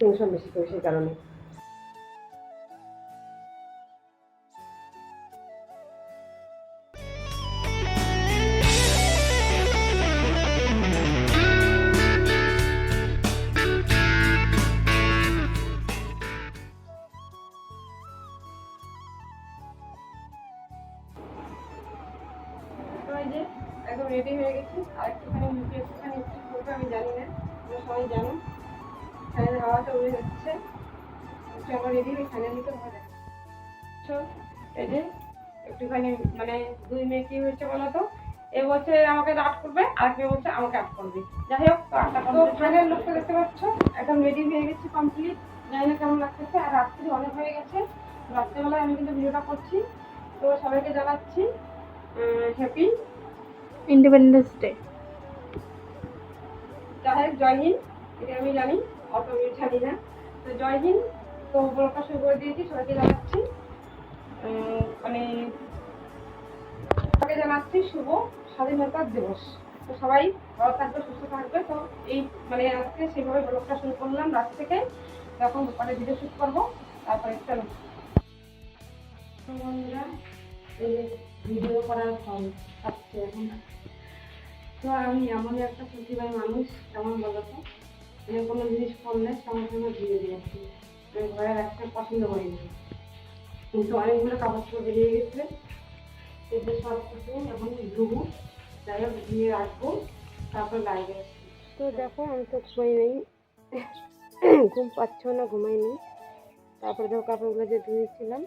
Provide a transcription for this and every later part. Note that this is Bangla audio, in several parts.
টেনশন বেশি করি সেই কারণে। তো এই যে একটুখানি মানে দুই মেয়ে কি হয়েছে বলো তো? এ বলছে আমাকে আর্ট করবে আর কেউ বলছে আমাকে আর্ট করবে। যাই হোক তো ফাইনাল লুকটা দেখতে পাচ্ছ? একদম রেডি হয়ে গেছি কমপ্লিট জানি না কেমন লাগতেছে। আর রাত্রি অনেক হয়ে গেছে। রাত্রেবেলায় আমি কিন্তু ভিডিওটা করছি। তো সবাইকে জানাচ্ছি হ্যাপি ইন্ডিপেন্ডেন্স ডে যাই হোক জয় হিন্দ। এটা আমি জানি অত আমি জানি না। তো জয় হিন্দ। তো ব্লগটা শুরু করে দিয়েছি সবাইকে জানাচ্ছি। মানে সবাইকে জানাচ্ছি, শুভ স্বাধীনতা দিবস। তো সবাই ভালো থাকবে, সুস্থ থাকবে। তো এই মানে আজকে সেভাবে ব্লগটা শুরু করলাম রাত থেকে। তখন পরে ভিডিও শ্যুট করব। তারপরে চলো ভিডিও করার ফল পাচ্ছে এখন। তো আমি এমনই একটা প্রতিভার মানুষ, কেমন বলতো মানে কোনো জিনিস করলে সঙ্গে সঙ্গে ধুয়ে দিয়েছি। আমি ঘরে রাখতে পছন্দ করি না। কিন্তু অনেকগুলো কাপড় চোপড় বেরিয়ে গেছে। এদের সব কিছু এখন ধুবো। যাই হোক, ধুয়ে রাখব। তারপর বাইরে তো দেখো, আমি তো ঘুমাই নেই। ঘুম পাচ্ছ না ঘুমাইনি তারপরে দেখো, কাপড়গুলো যে ধুয়েছিলাম,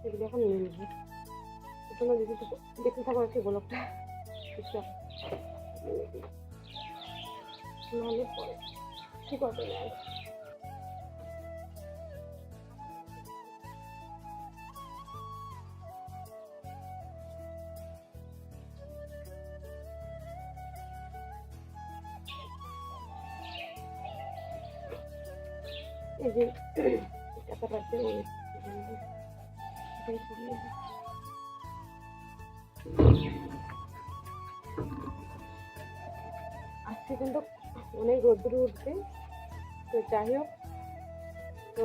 সেগুলো এখন নিয়ে নেব। তোমরা দেখতে থাকো দেখতে থাকো আর কি ব্লগটা। নাহলে পরে ঠিক হবে এই। আজকে কিন্তু অনেক রোদ্দুর উঠবে তো যাই হোক, তো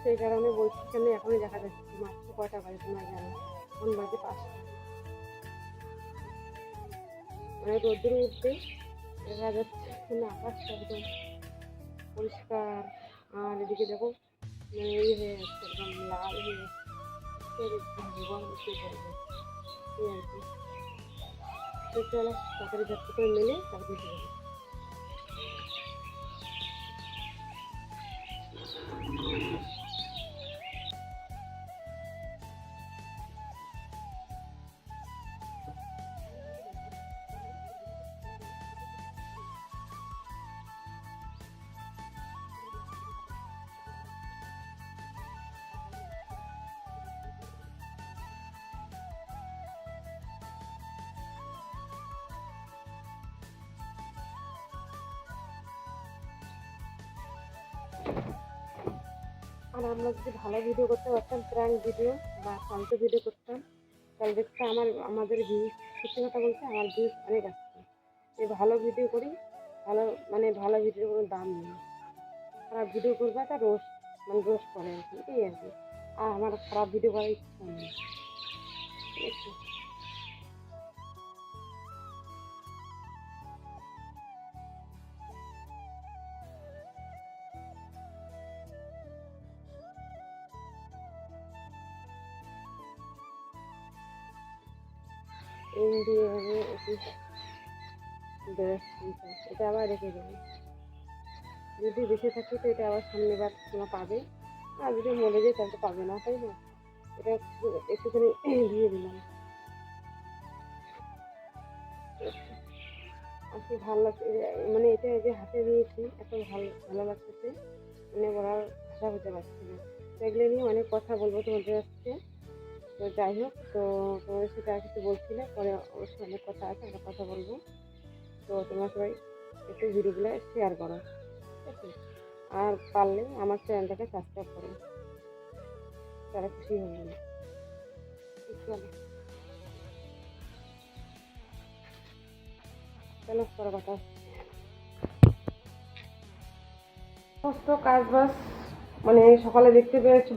সেই কারণে বলছি কেন এখনই দেখা যাচ্ছে মাত্র কয়টা বাজে তোমরা জানো। এখন বাজে পাঁচটা। অনেক রোদ্দুর উঠবে দেখা যাচ্ছে আকাশটা একদম পরিষ্কার। আর এদিকে দেখো মানে এই হয়ে যাচ্ছে একদম লাল হয়ে যাচ্ছে ভগবান কি করব এই আর কি তো চলো তাড়াতাড়ি ঝটকা করে মেলে তারপরে দিয়ে দেবো আর আমরা যদি ভালো ভিডিও করতে পারতাম প্র্যাঙ্ক ভিডিও বা ফালতু ভিডিও করতাম, তাহলে দেখতে আমার, আমাদের ভিউজ সত্যি কথা বলতে আমার ভিউজ অনেক আসছে যে ভালো ভিডিও করি, ভালো মানে ভালো ভিডিওর কোনো দাম নেই। খারাপ ভিডিও করবে একটা রোজ মানে রোজ করে আর কি, এই আর কি। আর আমার খারাপ ভিডিও করার ইচ্ছা নেই। এটা আবার রেখে দেবে। যদি বেঁচে থাকে তো এটা আবার সামনেবার তোমার পাবে। আর যদি মরে যায় তাহলে তো পাবে না, তাই না? এটা একটুখানি দিয়ে দিলাম। আর কি ভালো লাগছে মানে এটা যে হাতে দিয়েছি, এত ভালো ভালো লাগতেছে। মানে বলার ভাষা হতে পারছি না। এগুলো নিয়ে অনেক কথা বলব তোমাদের আজকে তো যাই হোক, তো তোমাদের সাথে আর কিছু বলছিলে পরে অবশ্যই অনেক কথা আছে, আমরা কথা বলব। তো তোমরা সবাই একটু ভিডিওগুলো শেয়ার করো, ঠিক আছে? আর পারলে আমার চ্যানেলটাকে সাবস্ক্রাইব করো। তারা খুশি হবে চলো চলো, পরে কথা। সমস্ত কাজ বাস মানে সকালে দেখতে পেয়েছি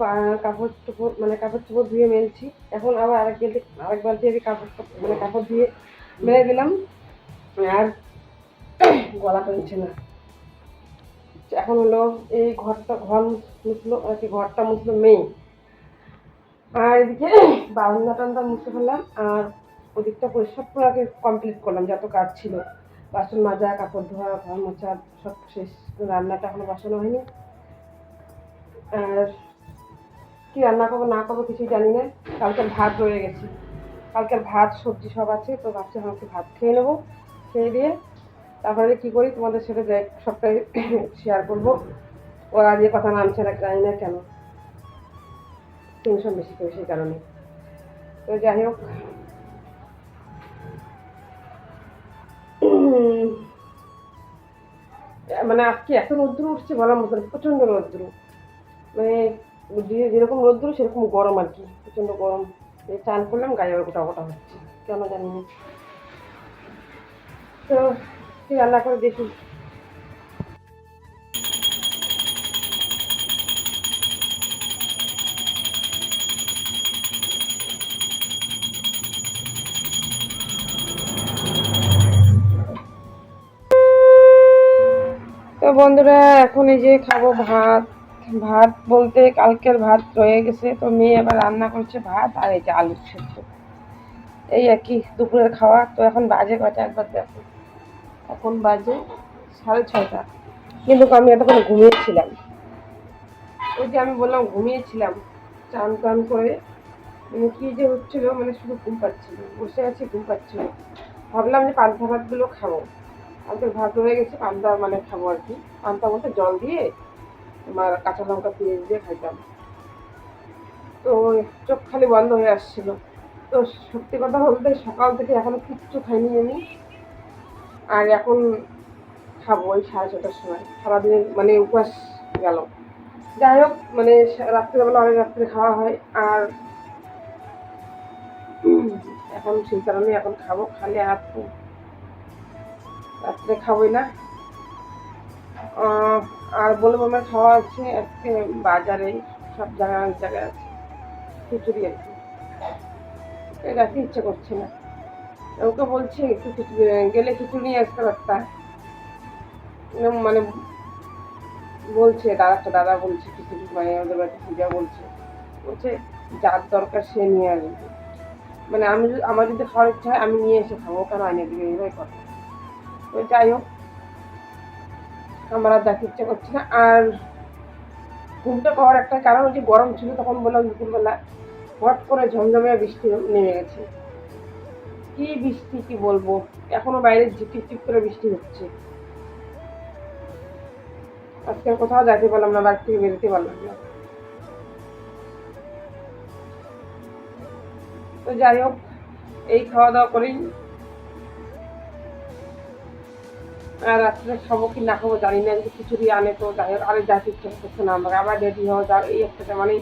কাপড় চোপড় মানে কাপড় চোপড় ধুয়ে মেলছি। এখন আবার আরেক বালতি আরেক বালতি আমি কাপড় মানে কাপড় ধুয়ে মেলে দিলাম। আর গলা টানছে না। এখন হলো এই ঘরটা, ঘর মুছলো, আর কি ঘরটা মুছলো মেয়ে। আর এদিকে বারান্দা টান্দা মুছে ফেললাম, আর ওদিকটা পরিষ্কার করে আগে কমপ্লিট করলাম, যত কাজ ছিল। বাসন মাজা, কাপড় ধোয়া, ঘর মোছা, সব শেষ। রান্নাটা এখনও বসানো হয়নি। কি রান্না করব, না করব কিছুই জানি না। কালকের ভাত রয়ে গেছে। কালকের ভাত, সবজি সব আছে, তো ভাবছি আমাকে ভাত খেয়ে নেব, খেয়ে দিয়ে তারপরে কি করি, তোমাদের সাথে যাই সবটাই শেয়ার করব। ওরা যে কথা নামছে না, জানি না কেন। টেনশন বেশি করে সেই কারণে। তো যাই হোক। মানে আজকে এত রোদ্দুর উঠছে, বলার মতন প্রচণ্ড রোদ্দুর মানে যেরকম রোদ্দুর, সেরকম গরম আর কি। প্রচণ্ড গরম। চান করলাম, গায়ে গোটা গোটা হচ্ছে। কেন জানি তো কি রান্না করে দেখি। তো বন্ধুরা, এখন এই যে খাব ভাত। ভাত বলতে কালকের ভাত রয়ে গেছে তো মেয়ে এবার রান্না করছে ভাত আর এই যে আলু সেদ্ধ। এই আর কি দুপুরের খাওয়া তো এখন বাজে কয়টা? একবার দেখো। এখন বাজে সাড়ে ছয়টা। কিন্তু আমি এতক্ষণ ঘুমিয়েছিলাম। ওই যে আমি বললাম ঘুমিয়েছিলাম চান টান করে মানে কি যে হচ্ছিল মানে শুধু ঘুম পাচ্ছিল বসে আছি ঘুম পাচ্ছিল। ভাবলাম যে পান্তা ভাতগুলো খাব। আজকে ভাত হয়ে গেছে পান্তা মানে খাব আর কি। পান্তা বলতে জল দিয়ে তোমার কাঁচা লঙ্কা পেঁয়াজ দিয়ে খাইতাম। তো চোখ খালি বন্ধ হয়ে আসছিল। তো সত্যি কথা বলতে সকাল থেকে এখনও কিচ্ছু খাইনি আমি। আর এখন খাব ওই সাড়ে ছটার সময়। সারাদিন মানে উপবাস গেল। যাই হোক মানে রাত্রেবেলা অনেক রাত্রে খাওয়া হয়। আর এখন সেই কারণে এখন খাব। খালি আর রাত্রে খাবোই না। আর বলব আমার খাওয়া আছে আজকে বাজারে সব অনেক জায়গায় আছে খিচুড়ি আর কি। কি ইচ্ছে করছে না। ওকে বলছি একটু খিচুড়ি গেলে খিচুড়ি নিয়ে আসতে পারতা? উম, মানে বলছে দাদা একটা দাদা বলছে খিচুড়ি মানে ওদের বাড়িতে পূজা বলছে। বলছে যার দরকার সে নিয়ে আসবে। মানে আমি আমার যদি খাওয়ার ইচ্ছা হয় আমি নিয়ে এসে খাব কেন আনিয়ে দিবে এইভাবে কথা। তো যাই হোক আমার আর দেখতে ইচ্ছা করছে না। আর ঘুমটা পাওয়ার একটা কারণ হচ্ছে গরম ছিল, তখন বললাম দুপুরবেলা হট করে ঝমঝমে বৃষ্টি নেমে গেছে। কি বৃষ্টি, কি বলব? এখনও বাইরে ঝিপিক ঝিপ করে বৃষ্টি হচ্ছে। আজকে কোথাও যেতে পারলাম না, বাড়ি থেকে বেরোতে পারলাম না। তো যাই হোক, এই খাওয়া দাওয়া করেই রাত্রে খাব কি না খাব জানি না খিচুড়ি আনে তো, যাই হোক, আরে যাতে ইচ্ছে করছে না আমাকে, আবার রেডি হওয়া যাও এই একটা মানে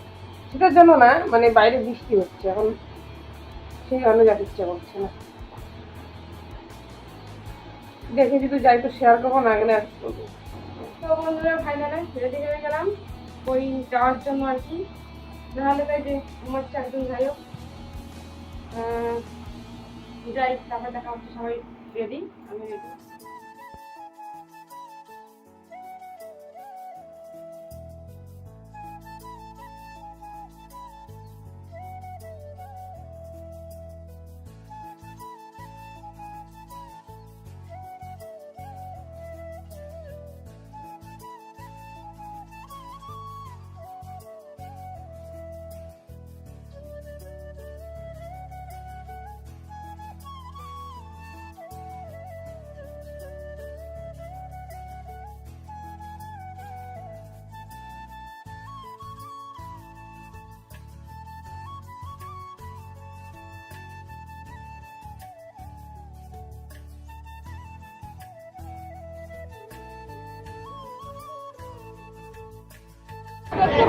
সেটার জন্য না মানে বাইরে বৃষ্টি হচ্ছে, এখন সেই কারণে যাতে ইচ্ছে করছে না। দেখে যদি যাই তো শেয়ার করব, না গেলে তো বন্ধুরা ফাইনালে রেডি হয়ে গেলাম, ওই যাওয়ার জন্য আর কি। নাহলে তাই যে, আমার একজন যাই হোক। যাই, তারপরে দেখা হচ্ছে, সবাই রেডি আমি রেডি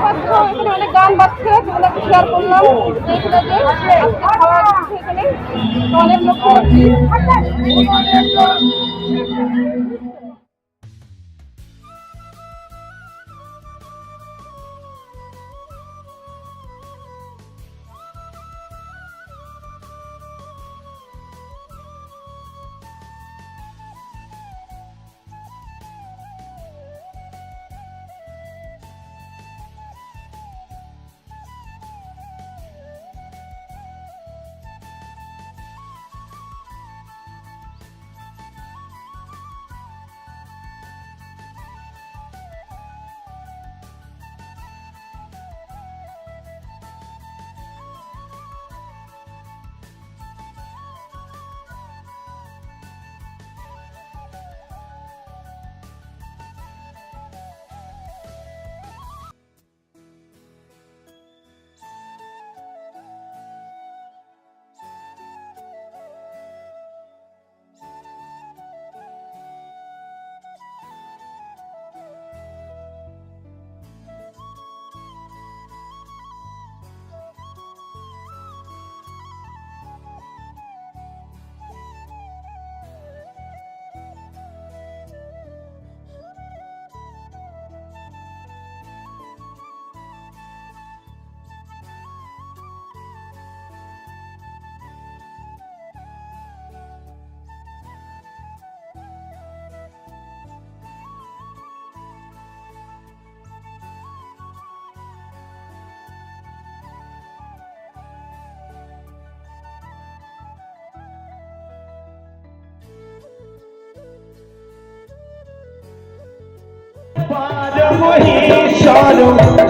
পাচ্ছ এখানে অনেক গান বাজছে তোমাদেরকে শেয়ার করলাম এইগুলো যে আজকে খাওয়া হচ্ছে এখানে তো অনেক লোক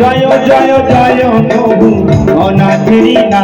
জয় জয় জয় প্রভু অনাথেরি না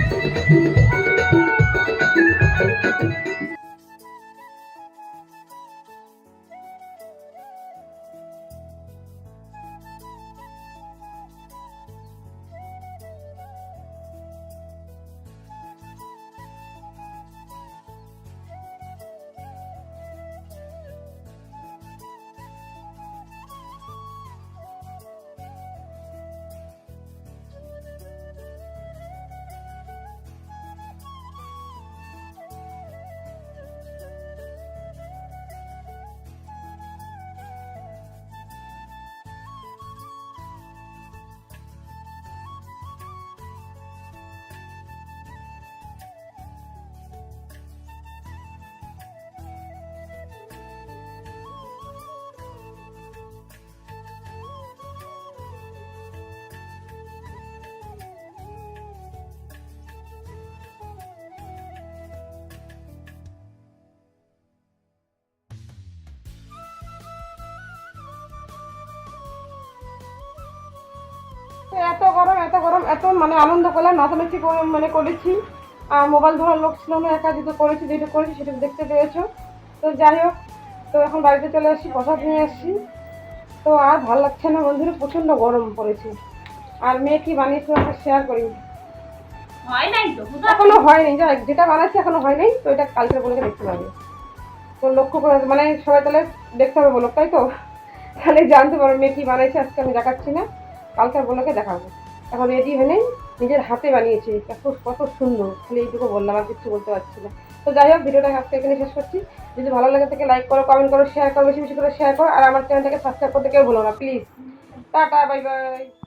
তো এত গরম এত গরম এত মানে আনন্দ করলাম নাচানাচি মানে করেছি। আর মোবাইল ধরার লোক ছিল না একা যেটা করেছি যেটা করেছি সেটা দেখতে পেয়েছ। তো যাই হোক তো এখন বাড়িতে চলে আসছি প্রসাদ নিয়ে আসছি তো আর ভালো লাগছে না বন্ধুরা প্রচণ্ড গরম পড়েছে। আর মেয়ে কি বানিয়েছে আমরা শেয়ার করি। হয় নাই এখনও হয়নি যা যেটা বানাচ্ছি এখনও হয়নি তো এটা কালকে বলে দেখতে পাবে। তো লক্ষ্য করে মানে সবাই তাহলে দেখতে হবে বলো তাই তো? তাহলে জানতে পারো মেয়ে কি বানাইছে আজকে আমি দেখাচ্ছি না। কালকে বলোকে দেখাবো। এখন রেডি হয়ে নিজের হাতে বানিয়েছি কত কত সুন্দর। খালি এইটুকু বললাম, আর কিছু বলতে পারছি না। তো যাই হোক, ভিডিওটা আজকে এখানে শেষ করছি। যদি ভালো লাগে থাকে লাইক করো কমেন্ট করো শেয়ার করো, বেশি বেশি করে শেয়ার করো। আর আমার চ্যানেলটাকে সাবস্ক্রাইব করতে কেউ বলো না প্লিজ টাটা বাই বাই